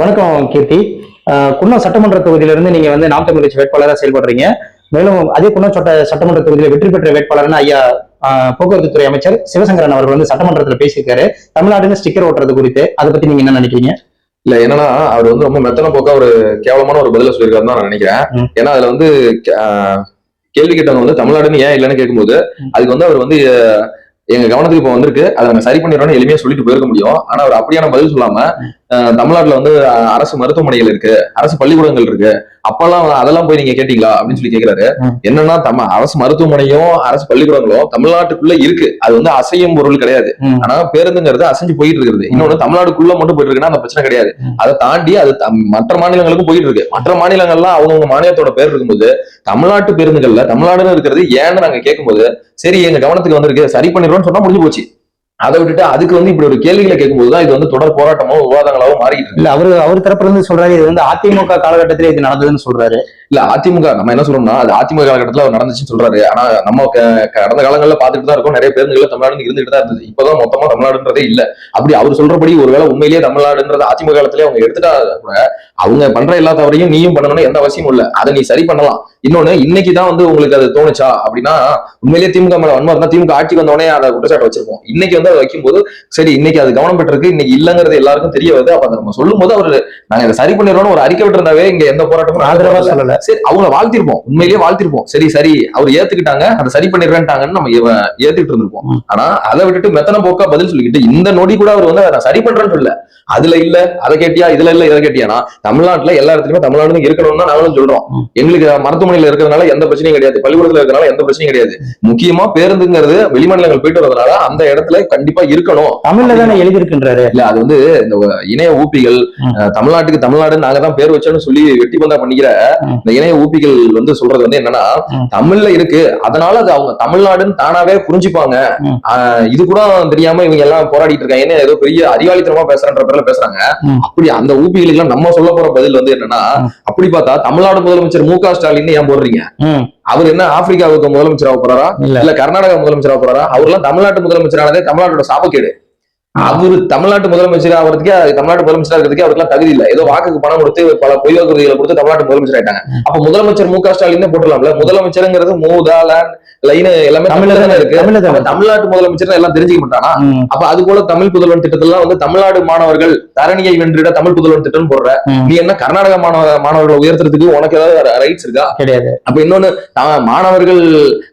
வணக்கம் கீர்த்தி. குன்னம் சட்டமன்ற தொகுதியிலிருந்து நீங்க வந்து நாம் தமிழ் கட்சி வேட்பாளராக செயல்படுறீங்க. மேலும் அதே குன்னம் சட்ட சட்டமன்ற தொகுதியில் வெற்றி பெற்ற வேட்பாளர்னு ஐயா போக்குவரத்து துறை அமைச்சர் சிவசங்கரன் அவர்கள் வந்து சட்டமன்றத்தில் பேசியிருக்காரு. தமிழ்நாடுன்னு ஸ்டிக்கர் ஓட்டுறது குறித்து அதை பத்தி நீங்க என்ன நினைக்கிறீங்க? இல்ல என்னன்னா அவர் வந்து ரொம்ப மெத்தன போக்கா ஒரு கேவலமான ஒரு பதில சொல்லியிருக்காருன்னு தான் நான் நினைக்கிறேன். ஏன்னா அதுல வந்து கேள்வி கேட்டவங்க வந்து தமிழ்நாடுன்னு ஏன் இல்லைன்னு கேட்கும்போது அதுக்கு வந்து அவர் வந்து எங்க கவனத்துக்கு இப்ப வந்திருக்கு. அதை நாங்க சரி பண்ணிடுறோம்னு எளிமையா சொல்லிட்டு போயிருக்க முடியும். ஆனா அவர் அப்படியான பதில் சொல்லாம தமிழ்நாட்டுல வந்து அரசு மருத்துவமனைகள் இருக்கு அரசு பள்ளிக்கூடங்கள் இருக்கு. அப்பெல்லாம் அதெல்லாம் போய் நீங்க கேட்டீங்களா? அப்படின்னு சொல்லி கேக்குறாரு. என்னன்னா தம அரசு மருத்துவமனையும் அரசு பள்ளிக்கூடங்களும் தமிழ்நாட்டுக்குள்ள இருக்கு. அது வந்து அசையும் பொருள் கிடையாது. ஆனா பேருந்துங்கிறது அசைஞ்சு போயிட்டு இருக்குது. இன்னொன்னு தமிழ்நாடுக்குள்ள மட்டும் போயிட்டு இருக்குன்னா அந்த பிரச்சனை கிடையாது. அதை தாண்டி அது மற்ற மாநிலங்களுக்கும் போயிட்டு இருக்கு. மற்ற மாநிலங்கள்லாம் அவங்கவுங்க மாநிலத்தோட பேர் இருக்கும்போது தமிழ்நாட்டு பேருந்துகள்ல தமிழ்நாடுன்னு இருக்கிறது ஏன்னு நாங்க கேட்கும்போது சரி எங்க கவனத்துக்கு வந்திருக்கு சரி பண்ணிடுறோம்னு சொன்னா முடிஞ்சு போச்சு. அதை விட்டுட்டு அதுக்கு வந்து இப்படி ஒரு கேள்விகளை கேட்கும்போது தான் இது வந்து தொடர் போராட்டமோ விவாதங்களாவோ மாறிட்டு இல்ல அவரு அவர் தரப்புல இருந்து சொல்றாரு இது வந்து அதிமுக காலகட்டத்திலே இது நடந்ததுன்னு சொல்றாரு. இல்ல அதிமுக நம்ம என்ன சொல்றோம்னா அது அதிமுக காலகட்டத்துல அவர் நடந்துச்சுன்னு சொல்றாரு. ஆனா நம்ம கடந்த காலங்கள்ல பாத்துட்டு தான் இருக்கோம். நிறைய பேருந்துகள் தமிழ்நாடு இருந்துட்டு தான் இருந்தது. இப்பதான் மொத்தமா தமிழ்நாடுன்றதே இல்ல. அப்படி அவர் சொல்றபடி ஒருவேளை உண்மையிலேயே தமிழ்நாடுன்றது அதிமுக காலத்திலே அவங்க எடுத்துட்டா கூட அவங்க பண்ற எல்லா தவறையும் நீயும் பண்ணணும்னு எந்த அவசியமும் இல்ல. அதை நீ சரி பண்ணலாம். இன்னொன்னு இன்னைக்கு தான் வந்து உங்களுக்கு அது தோணுச்சா? அப்படின்னா உண்மையிலேயே திமுக மேல வன்மம் இருந்தா திமுக ஆட்சிக்கு வந்தோடனே அதை குற்றச்சாட்டு வச்சிருப்போம். இன்னைக்கு வந்து அதை வைக்கும்போது சரி இன்னைக்கு அது கவனம் பெற்றிருக்கு இன்னைக்கு இல்லங்கிறது எல்லாருக்கும் தெரிய வருது. அப்ப நம்ம சொல்லும் போது அவர் நாங்க இதை சரி பண்ணிடுறோம்னு ஒரு அறிக்கை விட்டுருந்தாவே இங்க எந்த போராட்டமும் ஆதரவா. சொல்லல. சரி அவங்கள வாழ்த்திருப்போம். உண்மையிலேயே வாழ்த்திருப்போம். சரி சரி அவர் ஏத்துக்கிட்டாங்க அதை சரி பண்ணிடுறேன்ட்டாங்கன்னு நம்ம ஏத்துக்கிட்டு இருந்திருப்போம். ஆனா அதை விட்டுட்டு மெத்தன போக்கா பதில் சொல்லிக்கிட்டு இந்த நொடி கூட அவர் வந்து அதை சரி பண்றேன்னு சொல்ல அதுல இல்ல அதை கேட்டியா இதுல இல்ல இதை கேட்டியானா தமிழ்நாட்டுல எல்லா இடத்துலயுமே தமிழ்நாடு இருக்கணும்னு நாங்களும் சொல்றோம். எங்களுக்கு மருத்துவமனையில இருக்கிறதுனால எந்த பிரச்சனையும் கிடையாது பள்ளிக்கூடத்துல இருக்கிறதுனால எந்த பிரச்சனையும் கிடையாது. முக்கியமா பேருந்துங்கிறது வெளிமாநிலங்கள் போயிட்டு வரதுனால அந்த இடத்துல கண்டிப்பா இருக்கணும். தமிழ்ல தானே எழுதியிருக்கின்றாரு? இல்ல அது வந்து இந்த இணைய ஊப்பிகள் தமிழ்நாட்டுக்கு தமிழ்நாடு நாங்க தான் பேர் வச்சோம்னு சொல்லி வெட்டி பந்தா பண்ணிக்கிற. இந்த இணைய ஊப்பிகள் வந்து சொல்றது வந்து என்னன்னா. தமிழ்ல இருக்கு. அதனால அது அவங்க தமிழ்நாடுன்னு தானாவே புரிஞ்சுப்பாங்க. இது கூட தெரியாம இவங்க எல்லாம் போராடிட்டு இருக்காங்க. என்ன ஏதோ பெரிய அறிவாளித்தனமா பேசுறன்ற பேர்ல பேசுறாங்க. அப்படி அந்த ஊப்பிகளுக்கு எல்லாம் நம்ம சொல்ல போற பதில் வந்து என்னன்னா. அப்படி பார்த்தா தமிழ்நாடு முதலமைச்சர் மு க ஸ்டாலின் ஏன் போடுறீங்க? அவர் என்ன ஆப்பிரிக்காவுக்கு முதலமைச்சராக போறாரா? இல்ல. கர்நாடகா முதலமைச்சரா போறாரா? அவர்லாம் தமிழ்நாட்டு முதலமைச்சரானதே தமிழ்நாட்டோட சாபக்கேடு. அவரு தமிழ்நாட்டு முதலமைச்சர் ஆகிறதுக்கே தமிழ்நாட்டு முதலமைச்சரா இருக்கிறதுக்கே அவருக்குலாம் தகுதி இல்ல. ஏதோ வாக்குக்கு பணம் கொடுத்து பல பொய் வாக்குறுதிகளை கொடுத்து தமிழ்நாட்டு முதலமைச்சர் ஆயிட்டாங்க. அப்ப முதலமைச்சர் மு க ஸ்டாலின் போட்டுலாம்ல முதலமைச்சருங்கிறது மூதா லேண்ட் லைன் எல்லாமே தமிழ்ல இருக்கு. தமிழ்நாட்டு முதலமைச்சர் எல்லாம் தெரிஞ்சுக்க மாட்டானா? அப்ப அது போல தமிழ் புதல்வன் திட்டத்தெல்லாம் வந்து தமிழ்நாடு மாணவர்கள் தரணியை வென்றிட தமிழ் புதல்வன் திட்டம் போடுற. நீ என்ன கர்நாடக மாணவ மாணவர்களை உயர்த்துறதுக்கு உனக்கு ஏதாவது ரைட்ஸ் இருக்கா? கிடையாது. அப்ப இன்னொன்னு மாணவர்கள்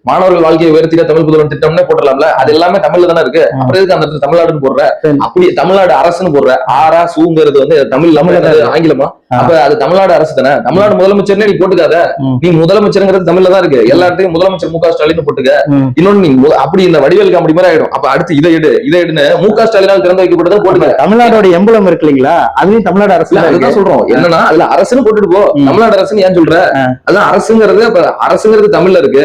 மாணவர்கள் வாழ்க்கையை உயர்த்திட தமிழ் புதல்வன் திட்டம்னே போட்டுடலாம்ல? அது எல்லாமே தமிழ்ல தானே இருக்கு. அப்புறம் எதுக்கு அந்த தமிழ்நாடுன்னு போடுற. அப்படி தமிழ்நாடு அரசுன்னு போடுற ஆரா சூங்கிறது வந்து தமிழ். ஆங்கிலமா. அப்ப அது தமிழ்நாடு அரசு தானே தமிழ்நாடு முதலமைச்சர்னே நீ போட்டுக்காத. நீ முதலமைச்சருங்கிறது தமிழ்ல தான் இருக்கு எல்லா இடத்தையும் முதலமைச்சர் மு க ஸ்டாலின் போட்டுக்க. இன்னொன்னு நீ அப்படி இந்த வடிவேல் காமெடி மாதிரி ஆயிடும் அப்ப அடுத்து இதை எடு இதை எடுன்னு மு க ஸ்டாலினால் திறந்து வைக்கப்பட்டதை போட்டுக்க தமிழ்நாடோட எம்பளம் இருக்கு இல்லைங்களா அதுலயும் தமிழ்நாடு அரசு அதுதான். சொல்றோம் என்னன்னா அதுல அரசுன்னு போட்டுட்டு போ. தமிழ்நாடு அரசுன்னு ஏன் சொல்ற. அதான் அரசுங்கிறது அப்ப அரசுங்கிறது தமிழ்ல இருக்கு.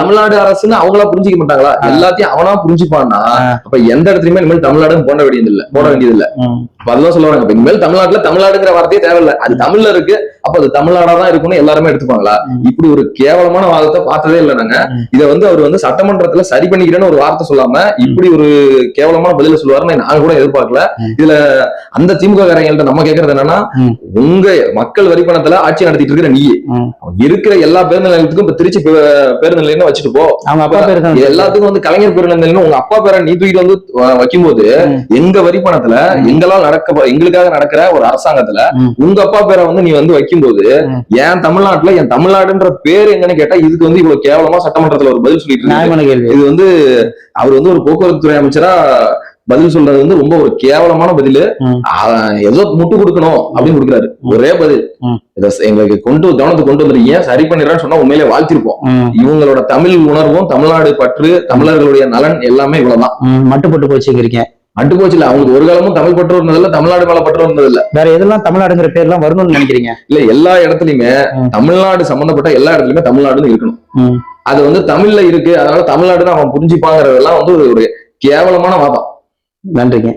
தமிழ்நாடு அரசுன்னு அவங்களா புரிஞ்சுக்க மாட்டாங்களா. எல்லாத்தையும் அவனா புரிஞ்சுப்பான்னா. அப்ப எந்த இடத்துலயுமே இனிமேல் தமிழ்நாடுன்னு போட வேண்டியது இல்ல போட வேண்டியது இல்ல ம். அப்ப அதுதான் சொல்லுவாங்க இப்ப இனிமேல் தமிழ்நாட்டுல தமிழ்நாடுங்கிற வார்த்தையே தேவையில்ல. அது தமிழ்ல இருக்கு. அப்ப அது தமிழ்நாடா தான் இருக்கும்னு எல்லாருமே எடுத்துப்பாங்களா. இப்படி ஒரு கேவலமான வாதத்தை பார்த்ததே இல்லை நாங்க. இதை வந்து அவர் வந்து சட்டமன்றத்துல சரி பண்ணிக்கிறேன்னு ஒரு வார்த்தை சொல்லாம இப்படி ஒரு கேவலமான பதில சொல்லுவாருன்னு நான் கூட எதிர்பார்க்கல. இதுல அந்த திமுக காரங்கள்ட்ட நம்ம கேக்குறது என்னன்னா. உங்க மக்கள் வரி பணத்துல ஆட்சி நடத்திட்டு இருக்கிற நீ. இருக்கிற எல்லா பேருந்து நிலையத்துக்கும் இப்ப திருச்சி பேருந்து நிலையம் வச்சுட்டு போ எல்லாத்துக்கும் வந்து கலைஞர் பேருந்து நிலையம் உங்க அப்பா பேரை நீ தூக்கிட்டு வந்து வைக்கும்போது. எங்க வரி பணத்துல. எங்களால் நடக்க எங்களுக்காக நடக்கிற ஒரு அரசாங்கத்துல. உங்க அப்பா பேரை வந்து நீ வந்து வைக்கும்போது ம். ஏன் தமிழ்நாட்டுல என் தமிழ்நாடுன்ற பேர் எங்கன்னு கேட்டா இதுக்கு வந்து இவ்வளவு கேவலமா சட்டமன்றத்துல ஒரு பதில் சொல்லிட்டு கேள்வி இது வந்து அவர் வந்து ஒரு போக்குவரத்து துறை அமைச்சரா பதில் சொல்றது வந்து ரொம்ப ஒரு கேவலமான பதில். ஏதோ முட்டு கொடுக்கணும் அப்படின்னு கொடுக்குறாரு ஒரே பதில். இதை எங்களுக்கு கொண்டு கவனத்துக்கு கொண்டு வந்துருக்கீங்க சரி பண்ணிடுறேன்னு சொன்னா உண்மையிலே வாழ்த்திருப்போம். இவங்களோட தமிழ் உணர்வும் தமிழ்நாடு பற்று தமிழர்களுடைய நலன் எல்லாமே இவ்வளவுதான். மட்டுப்பட்டு போச்சுங்கிறீங்க அட்டு போச்சு இல்ல அவங்களுக்கு ஒரு காலமும் தமிழ் பற்று இருந்ததில்ல தமிழ்நாடு மேல பற்று இருந்ததில்ல வேற எதெல்லாம் தமிழ்நாடுங்கிற பேர்லாம் வரணும்னு நினைக்கிறீங்க? இல்ல எல்லா இடத்துலயுமே. தமிழ்நாடு சம்பந்தப்பட்ட எல்லா இடத்துலயுமே தமிழ்நாடுன்னு இருக்கணும். அது வந்து தமிழ்ல இருக்கு அதனால தமிழ்நாடுன்னு அவன் புரிஞ்சுப்பாங்கிறதெல்லாம் வந்து ஒரு கேவலமான வாதம். நன்றிங்க.